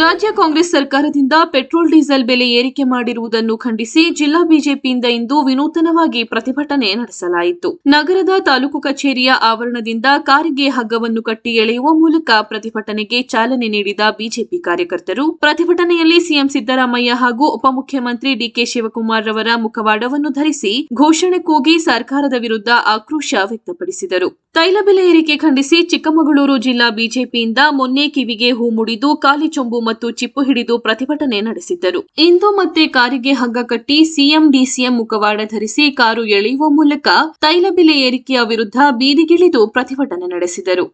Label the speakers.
Speaker 1: ರಾಜ್ಯ ಕಾಂಗ್ರೆಸ್ ಸರ್ಕಾರದಿಂದ petrol diesel ಬೆಲೆ ಏರಿಕೆ ಮಾಡಿರುವುದನ್ನು ಖಂಡಿಸಿ ಜಿಲ್ಲಾ ಬಿಜೆಪಿಯಿಂದ ಇಂದು ವಿನೂತನವಾಗಿ ಪ್ರತಿಭಟನೆ ನಡೆಸಲಾಯಿತು. ನಗರದ ತಾಲೂಕು ಕಚೇರಿಯ ಆವರಣದಿಂದ ಕಾರಿಗೆ ಹಗ್ಗವನ್ನು ಕಟ್ಟಿ ಎಳೆಯುವ ಮೂಲಕ ಪ್ರತಿಭಟನೆಗೆ ಚಾಲನೆ ನೀಡಿದ ಬಿಜೆಪಿ ಕಾರ್ಯಕರ್ತರು, ಪ್ರತಿಭಟನೆಯಲ್ಲಿ ಸಿಎಂ ಸಿದ್ದರಾಮಯ್ಯ ಹಾಗೂ ಉಪಮುಖ್ಯಮಂತ್ರಿ ಡಿಕೆ ಶಿವಕುಮಾರ್ ರವರ ಮುಖವಾಡವನ್ನು ಧರಿಸಿ ಘೋಷಣೆ ಕೂಗಿ ಸರ್ಕಾರದ ವಿರುದ್ಧ ಆಕ್ರೋಶ ವ್ಯಕ್ತಪಡಿಸಿದರು. ತೈಲ ಬೆಲೆ ಏರಿಕೆ ಖಂಡಿಸಿ ಚಿಕ್ಕಮಗಳೂರು ಜಿಲ್ಲಾ ಬಿಜೆಪಿಯಿಂದ ಮೊನ್ನೆ ಕಿವಿಗೆ ಹೂ ಮುಡಿದು ಕಾಲಿ ಚೊಂಬು ಮತ್ತು ಚಿಪ್ಪು ಹಿಡಿದು ಪ್ರತಿಭಟನೆ ನಡೆಸಿದ್ದರು. ಇಂದು ಮತ್ತೆ ಕಾರಿಗೆ ಹಗ್ಗ ಕಟ್ಟಿ ಸಿಎಂ, ಡಿಸಿಎಂ ಮುಖವಾಡ ಧರಿಸಿ ಕಾರು ಎಳೆಯುವ ಮೂಲಕ ತೈಲ ಬೆಲೆ ಏರಿಕೆಯ ವಿರುದ್ಧ ಬೀದಿಗಿಳಿದು ಪ್ರತಿಭಟನೆ ನಡೆಸಿದರು.